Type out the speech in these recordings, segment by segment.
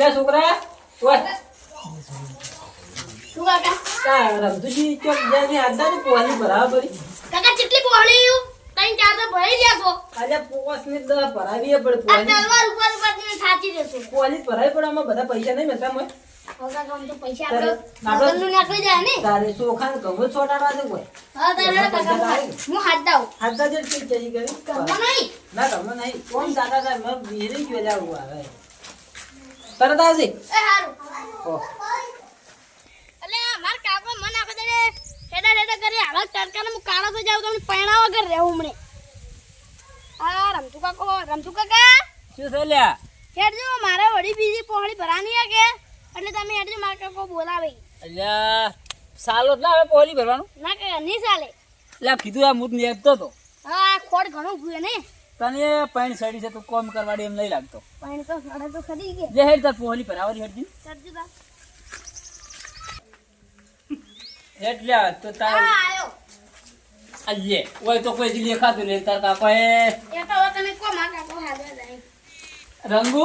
લે છોકરા ઓય શું કાકા? તા રમતુજી ચોક જાને આદાની પોલી બરાબર કાકા કેટલી પહોળી છું તઈ ચાર તો ભરાઈ ગયા છો. પોસ ને દ ભરાવીએ આ પોલી તલવાર ઉપર ઉપર તમે સાચી જશો. પોલી ભરાવી પડે આમાં બધા પૈસા નહીં મળતા ને. ને હું હાથ- ના દાદા સાહેબ મેં બીરી ગયો જાવું આવે તરત આવજે. માર કાકો મન આખો દે હેડા હેડા કરી આવા તડકાને હું કાળો તો જાઉં તમને પૈણા વગર રહેવું મને. આ રમતુ કાકો રમતુ કાકા? શું છે લ્યા મારે વળી બીજી પહોળી ભરાની કે? એટલે તમે હેડજો મારે કાકો બોલાવે. અલ્યા સાલો જ ના હવે પોલી ભરવાનું? ના કે નહીં ચાલે. એટલે કીધું આ મૂત નેકતો તો. હા ખોડ ઘણો ભૂએ ને. તને પાણી સડી છે તું કોમ કરવાડી એમ નહીં લાગતો. પાણી તો સડે તો ખરી ગયા. જે હેડ તાર પોલી ભરાવાની હેડજી. સરજી બા. એટલે તો તાર આયો. અલ્યે ઓય તો કોઈ જી લેખાતું નહીં. તાર કાકો એ એ તો તમે કો મારા કાકો હાજર જાય. રંગુ?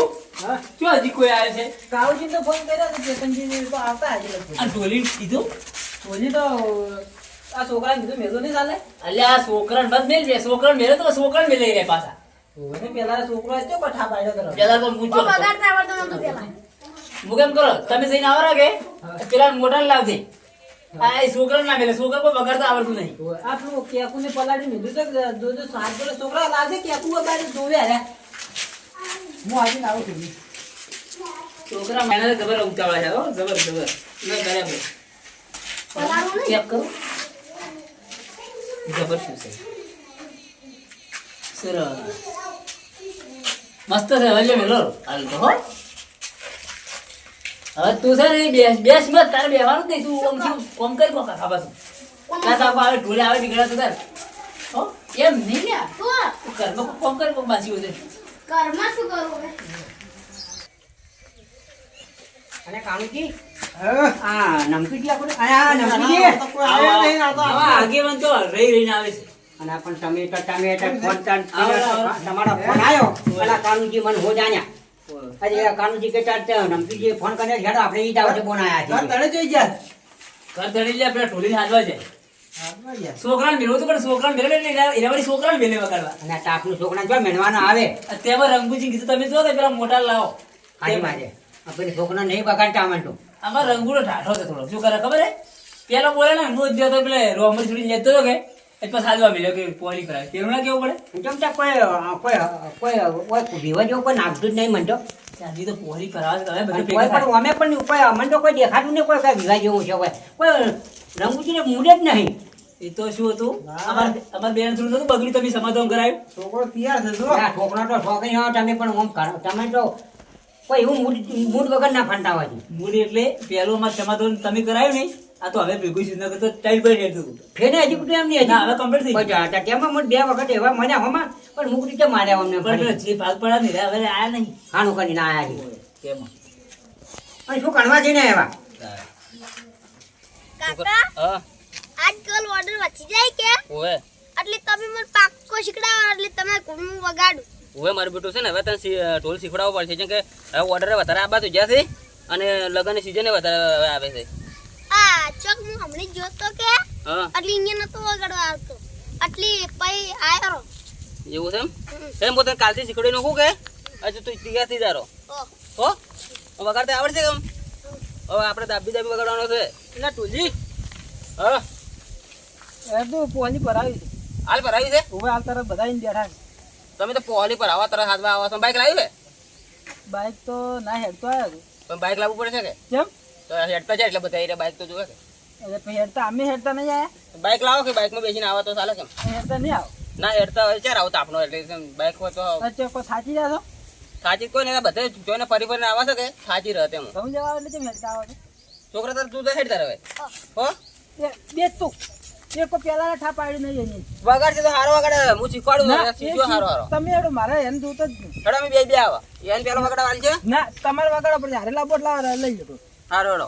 શું હજી કોઈ આવે છે? કાવજી તો ફોન કર્યો તો ચેતનજી તો આવતા હજી અને ઢોલી કીધું? ઢોલી તો આ છોકરાને કીધું મેલો નહીં ચાલે. અલ્યા આ છોકરાને બસ મેલ બે છોકરાને મેલે તો છોકરાને મેલે રે પાછા. ઓને પેલા છોકરો હતો કઠા પાડ્યો કરો પેલા તો હું કો ચોર આવડતો નતું પેલા. હું કરો? તમે જઈને આવો કે પેલા મોટા લાવજે. આ એ ના મેલે. છોકરા કોઈ બગાડતા આવડતું નહીં. આપણું કેકુ ને પલાડી મીધું તો સાત કિલો છોકરા લાવજે. કેકુ બારી જોવે અરે હું આજે આવું છું. છોકરા મહેનત ખબર ઉતાવળા છે હો. જબર જબર. ના બરાબર પલાળું ચેક કરો? જબર શું છે? સરસ. મસ્ત છે હવે મેલો. હાલ તો હો. હવે તું છે ને બેસ બેસ મત તારે બેવાનું જ નહીં. તું આમ થયું કોમ કરી કોકા ખાવા છું ત્યાં તાપ આવે ઢોલે આવે નીકળ્યા તું તાર હો? એમ નહીં લ્યા તું ઘરમાં કોમ કરી કોક બાસી હોય ઘરમાં શું કરું હવે અને કાણુજી આ નમકીજી આપણે આ નમકીજી આગેવાન તો રહી રહીને આવે છે. અને આ પણ તમે તો ફોન આવ્યો અને આ મને હો જાણ્યા. અરે આ કાણુજી કે તે નમકીજી ફોન કરીને હેડો આપણે ઈ બોનાયા છે તને જોઈ જા ઘર ધડી લે પેલા ઢોલીને હાજવા જાય. છોકરાને મેળવો તો પણ છોકરાને મેળવે એટલે એના વાળી છોકરાને મેળવે વગાડવા. અને આ ટાપનું છોકરા જો મેળવાનો આવે. તેમાં રંગુજી કીધું તમે જો કે પેલા મોટા લાવો. હાજી મારે આપણે છોકરા નહીં બગાડતા આમાં તો. આમાં રંગુડો ઢાઢો છે થોડો. શું કરે ખબર હે? પેલો બોલે ને હું જ તો પેલે રોમર છોડીને લેતો હતો કે એ પછી હાજવા મેલ્યો કે પોલી કરાય તેમને કેવું પડે? જેમ ત્યાં કોઈ કોઈ કોઈ કોઈ ભીવા જેવું કોઈ નાખતું જ નહીં મનતો ત્યાંથી તો પોલી કરાવે છે બધું કોઈ પણ અમે પણ કોઈ અમને તો કોઈ દેખાતું નહીં કોઈ કઈ વિવાહ જેવું છે કોઈ રંગુજીને મૂડે જ નહીં. એ તો શું હતું? અમાર અમાર બેન થોડું નતું બગડ્યું તમે સમાધાન કરાયું. છોકરો તૈયાર થતો છોકરો તો શોખ તમે પણ ઓમ કરો. તમે તો કોઈ એવું મૂડ મૂડ વગર ના ફંટા હોય છે મૂડી એટલે પેલું અમાર સમાધાન તમે કરાયું નહીં. આ તો હવે ભેગું છે નકર તો ટાઈટ પર હેડતું ફેને હજી એમ નહીં હવે કમ્પ્લીટ થઈ ગયું. હજી તેમાં મને બે વખત એવા મજા હોમાં પણ મુકડી રીતે માર્યા અમને પણ જે ભાગ પડ્યા નહીં હવે આયા નહીં. ખાણું કરીને આયા છે. તેમાં અને શું કણવા છે ને એવા કાકા આજકાલ ઓર્ડર વધી જાય કે? એટલે તમે મને પાક્કો શીખડાવો એટલે તમે હું વગાડું ઓવે મારું બેટું છે ને હવે તને ઢોલ શીખવાડવો પડશે. જેમ કે હવે ઓર્ડર વધારે આબા તો જ્યાં છે અને લગ્ન સિઝન વધારે આવે છે. આ ચોક હું હમણાં જોતો કે એટલે અહીંયા નતો વગાડવા આવતો. એટલે પઈ આયો. એવું છે એમ? એમ પોતે કાલથી શીખવાડી નાખું કે હજુ તું તૈયાર થઈ જારો હો? વગાડતા આવડશે કેમ હવે આપણે દાબી દાબી વગાડવાનો છે. એટલે ટુજી હા. એ તો પોલી ભરાવી હાલ ભરાવી છે? હવે હાલ તરફ બધા બેઠા છે. તમે તો પોલી પર આવા તરત હાથમાં આવા બાઇક લાવ્યું છે? બાઈક તો ના હેડતો આવ્યો પણ બાઇક લાવવું પડે છે કે? કેમ? તો હેડતા જાય એટલે બધા બાઇક તો જોવે કે એટલે હેડતા અમે હેડતા નહીં આયા. બાઇક લાવો કે બાઇકમાં બેસીને આવા તો ચાલે કેમ હેડતા નહીં આવો. ના હેડતા હોય ચાર આવતા આપણો એટલે બાઇક હોય તો અચ્છા કોઈ સાચી જાશો સાચી કોઈ નહીં બધે જોઈને ફરી ફરીને આવા છે કે? સાચી રહે તેમ. સમજાવ એટલે કેમ હેડતા આવો છોકરા તાર તું તો હેડતા રહે. હો. બે તું. એક પેલા ઠા પાડી નહીં એની. વગાડશે તો હારો વગાડે. હું શીખવાડું ના, શીખજો હારો હારો. તમે એડો મારે એન દૂત જ નહીં. હેડો અમે બે બે આવા. એન પેલો વગાડવા છે ના તમારે વગાડો પડે હારે લાવો એટલે લઈ જતો. હારો હેડો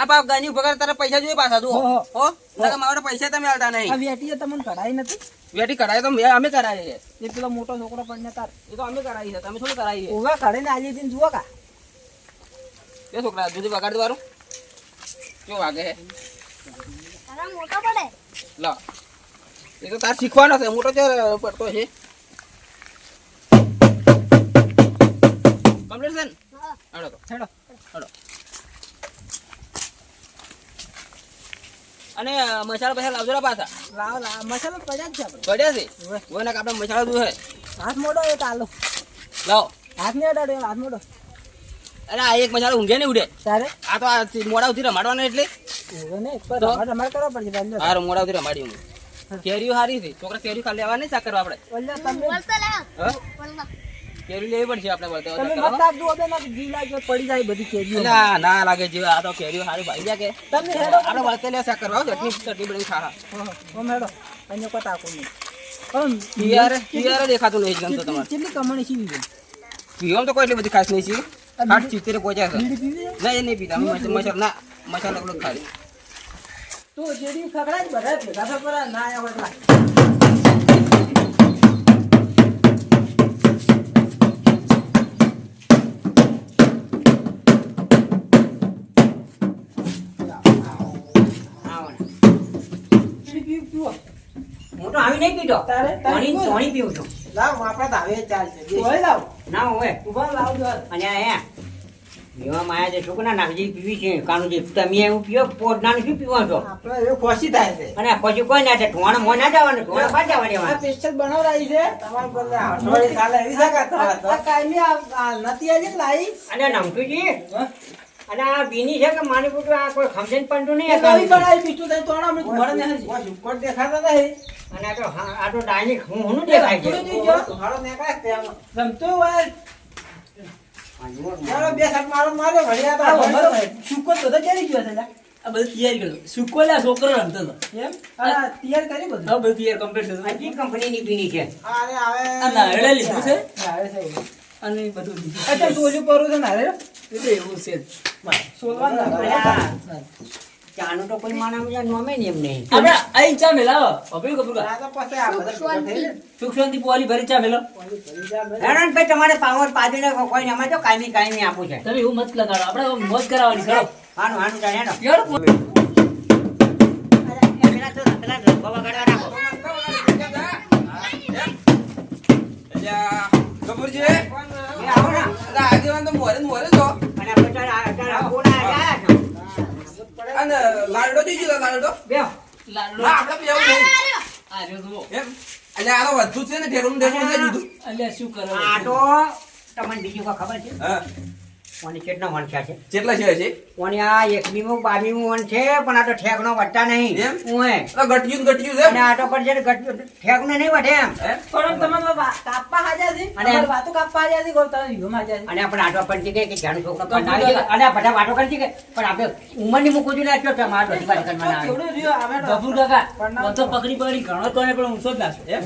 આ બાપ ગાની વગાડ તારે પૈસા જોઈએ પાછા તું હો, હો. હો? મારા પૈસા તમે આલતા આ વેટી તમને કઢાઈ નથી? વેટી કઢાઈ તો અમે કરાવી છે એ પેલો મોટો છોકરો પડને તાર. એ તો અમે કરાવી છે તમે શું કરાવી છે ઓવા કાઢીને આલી હતી ને જુઓ કા. એ છોકરા દૂધ વગાડ દેવાનું કેવું વાગે? હે તારા મોટો પડે. લો. એ તો તાર શીખવાનો છે મોટો છે પડતો છે. કમ્પ્લીટ છે ને. હેડો તો હેડો. હેડો. અને મસાલા પૈસા લાવજો ને પાછા. લાવ લાવો. મસાલો પડ્યા જ છે પડ્યા છે? ઓય આપણે મસાલા દૂધ હે હાથ મોડો એ તાલો. લાવ. હાથ નહીં અડાડે હાથ મોડો. અરે આ એક મજા ઊંઘે નહીં ઉડે. તારે? આ તો આ મોડા ઉધી રમાડવાનો એટલે. રમાડ કરવા પડશે હા મોડા ઉધી રમાડી હું કેરીઓ સારી હતી છોકરા કેરીઓ ખાલી લેવા નહીં શાક આપણે. બોલતા હા? બોલતા કેરી લેવી પડશે આપણે વળતે. તમે મત આપજો હવે ના જી લાગ્યો પડી જાય બધી કેરીઓ. ના ના લાગે જે આ તો કેરીઓ હારી ભાઈ જાય કે તમે હેડો. આપણે વળતે લે શાક આવો હો, ચટણી ચટણી બની ખા હેડો. અહીંયા કોઈ તાકો નહીં. પણ પિયર પિયર દેખાતું નહીં ગમતો કેટલી તમારે. કેટલી કમાણી છે પીવામાં તો કોઈ એટલી બધી ખાસ નહીં છે. આઠ સિત્તેર પહોંચ્યા છે બીડી પીવી છે? ના એ નહીં પીતા અમે મસાલા મસાલા ના મસાલા એકલો જ ખાલી તો જેડી ખકડા જ બધા ભેગા થા પર ના આવ્યા એટલા આવો ને. બીડી પીવું પીવો હું તો આવી નહીં પીતો. તારે તારે ધોણી પીવો ને? ધોણી પીવું છું. લાવ આપણે તો હવે ચાલશે ઓય લાવ. ના હોય ઊભા લાવ જો અને અહીંયા પીવા માયા છે છોકરા નાખજી પીવી છે કાનુજી તમે એવું પીવો પોટ નાનું શું પીવો છો આપણે એ ખોશી થાય છે અને પછી કોઈ ના છે ઢોણ મો ના જવાનું ઢોણ પાછા આ પેસ્ટલ બનાવરાઈ છે તમારે બોલે અઠવાડિયે કાલે આવી છે કાં તો? આ કાયમી આ- નથી આજે લાઈ અને નમતુજી? અને આ બીની છે કે માની પુત્ર આ કોઈ ખમજન પણ નહીં. બનાવી પીતું તો તોણા અમે ઘોડે ને હરજી. ઓય દેખાતા નહીં. અને આ તો આ તો ડાયનિક હું હું દેખાય છે. થોડું જોઈ જો. હારો નેકાય છે રમતો હોય. આ જુઓ ને. ચાલો બે શટ મારો માર્યો ઘડી તો સુકો તો તો કેરી ગયો છે આ બધું તૈયાર કર્યું. સુકો લે છોકરો રમતો એમ? આ તૈયાર કરી બધું? હા બધું તૈયાર કમ્પ્લીટ આ થયું કઈ કંપનીની બીની છે. આને આવે. આ નારળે લીધું છે? નારળે છે. અને બધું અચ્છા સોલ્યું પરવું છે એ એવું છે. સોલવાનું ચાનું તો કોઈ માણસ નોમે ને એમ નહીં. આપણે આઈ ચા મેલાવો અભી કપૂર સુખ શાંતિ પોલી ભરી ચા મેલો. પાણી ભરી જા ભાઈ. હેરાન ભાઈ તમારે પાવર પાડીને કોઈ ને અમારે તો કાયમી કાયમી આપું છે. તમે એવું મત લગાડો. આપણે મોજ કરાવવાની કરો હાનું હાનું ચાલે યાર લાડો? આપણે જુઓ. એમ? એટલે તો વધુ છે ને ઢેરું ઢેરું જુદું શું કરો? આટો તો તમને બીજું કોઈ ખબર છે? હા. કોની કેટલા વણખ્યા છે કેટલા છે હજી કોની આ એકવીમું બારમીમું વન છે પણ આ તો ઠેકનો વટતા નહીં એમ? ઉએ. આ ગટિયું ને ગટિયું છે અને આ તો પર છે ગટ- ઠેકનો નહીં વટે એમ પણ તમે વા- કાપવા છે અને- વાતો કાપવા હાજર છે ગોળ તમે વિડીયોમાં છે. અને આપણે આટો પણ કે જાણ છોકરો પણ આવી અને આ બધા વાતો કરી કે પણ આપણે જોઈએ ને એટલો તો મારે બધી કરવાના આવે. કેવડું રહ્યું આવે તો. કાકા તો પકડી પકડી ઘણો પણ ઊંચો જ લાગશે એમ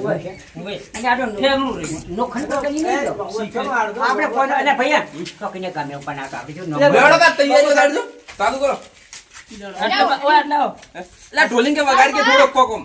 ઉએ અને આ તો ઠેકનું રહ્યું નોખંડ તો નહીં તો. ભગવાન કેમ આડો? આપણે કોઈ અને ભૈયા ચોકીને ગામે ઉપર બેવડો તાર તૈયારી ચાલુ કરો ઢોલિંગ કે વગાડી કે કોકમ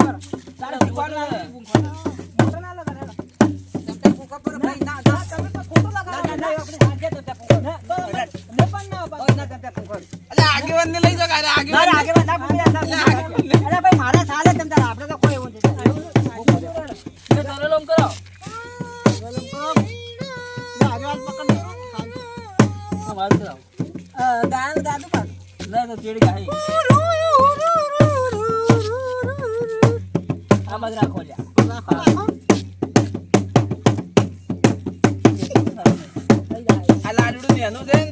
ના, ના, ના, આમાં જ રાખો લ્યા આ લાડુડું એનું છે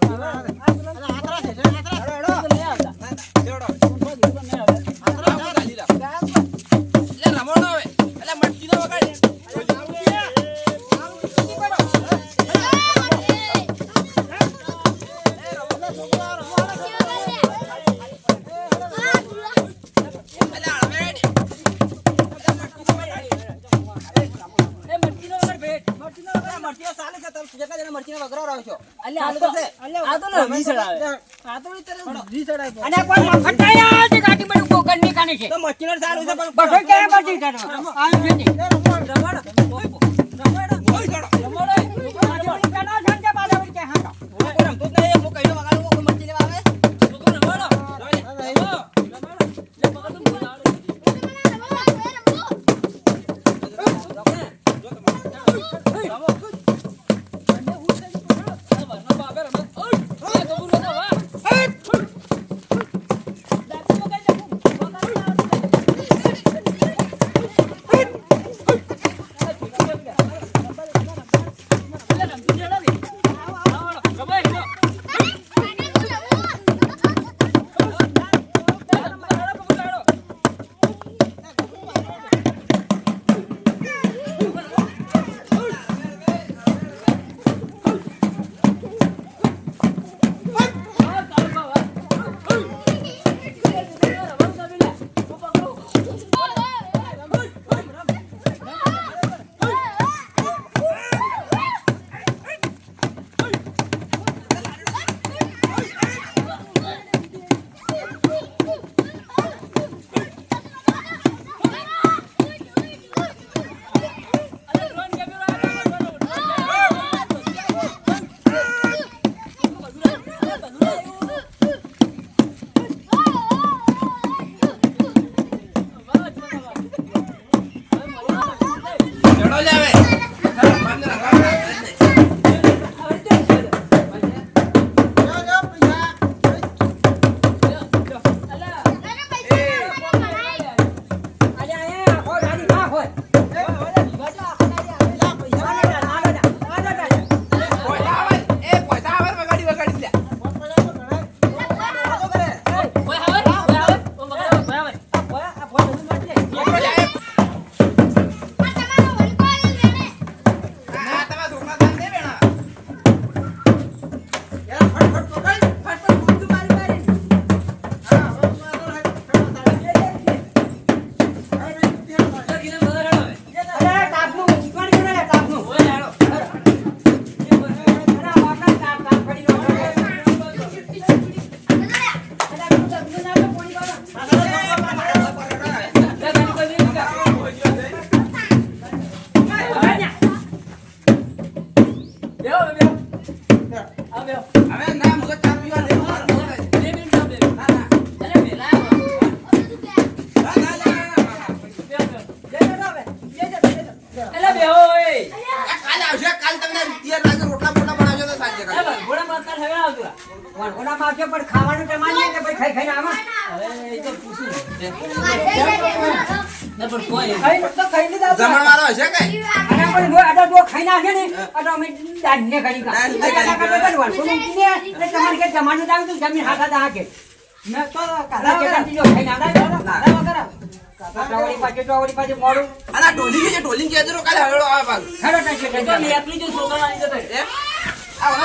Salam. અને પણ કાને છે. તો મશીનર સારું છે પણ બસો કે પછી આ છે ને. રમણ રમણ રમણ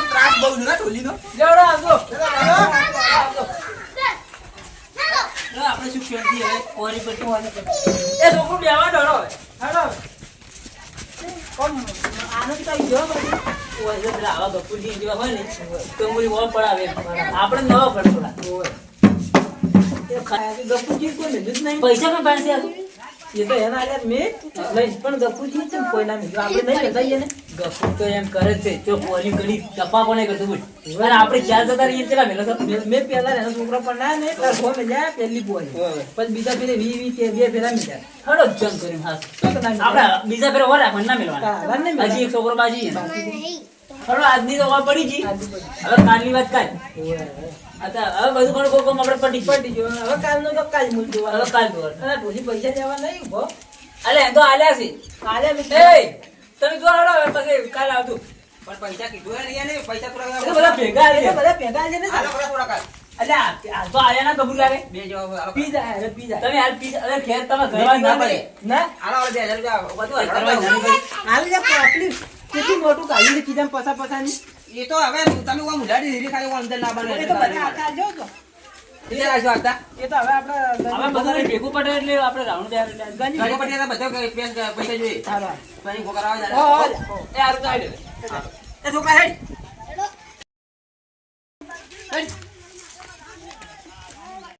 ત્રાસ બહુ છે ને ઢોલીનો? લેવડો આવજો. આપણે શું ખેલતી હવે એ છોકરું બેવા ડરો. હેડો. કોમ આનંદ કરી જો બધું. આવા જેવા હોય ને, તો પડાવે આપણે નવા પડે થોડા કોઈ મેલું જ નહીં. પૈસા પણ પાસે એ તો એના આલ્યા મેં લઈશ પણ છે ને કોઈના આપણે નહીં લેતા ને. ગપુર તો એમ કરે છે. જો પોરી કરી ટપા પણ કરતું બોલ. અને આપણે ચાર જતા રહીએ કેટલા મેલો મેં- મેં એના છોકરા પણ ના ને તાર ફોન મળ્યા પહેલી બોલી પછી બીજા ફેરે વી વી તે બે ફેરા મળ્યા હડો હાસ કે. આપણે બીજા ફેર ના. હજી એક છોકરો બાજી. હડો આજની તો પડી જી હવે કાલની વાત. અચ્છા હવે બધું કોણ કોણ કોણ આપણે પટી પટી ગયો. હવે કાલનો તો કાલ મૂળ જોવાનો. હવે કાલ જોવાનું. અને ઢોલી પૈસા દેવા નહીં ઊભો. અલે તો આલ્યા છે. કાલે મેં એ તમે જો હવે પછી કાલ આવતું પણ પૈસા કીધું હે નહીં પૈસા થોડા બધા ભેગા એ બધા ભેગા છે ને. થોડા થોડા કાલ. અલ્યા હાલ તો આલ્યા ના કબૂલ લાગે બે જવાબ પી જાય પી જાય તમે હાલ પી અરે તમે ના પડે. ના? રૂપિયા બધું હાલો. હાલ જે કેટલી મોટું કાઢી કીધા પસા પસાની એ તો હવે તમે ઓમ ઉલાડી દીધી ખાલી ઓમ ના બને એ તો બધા આકા જો એટલે આપણે રાઉન્ડ એ આરું તો આવી છોકરા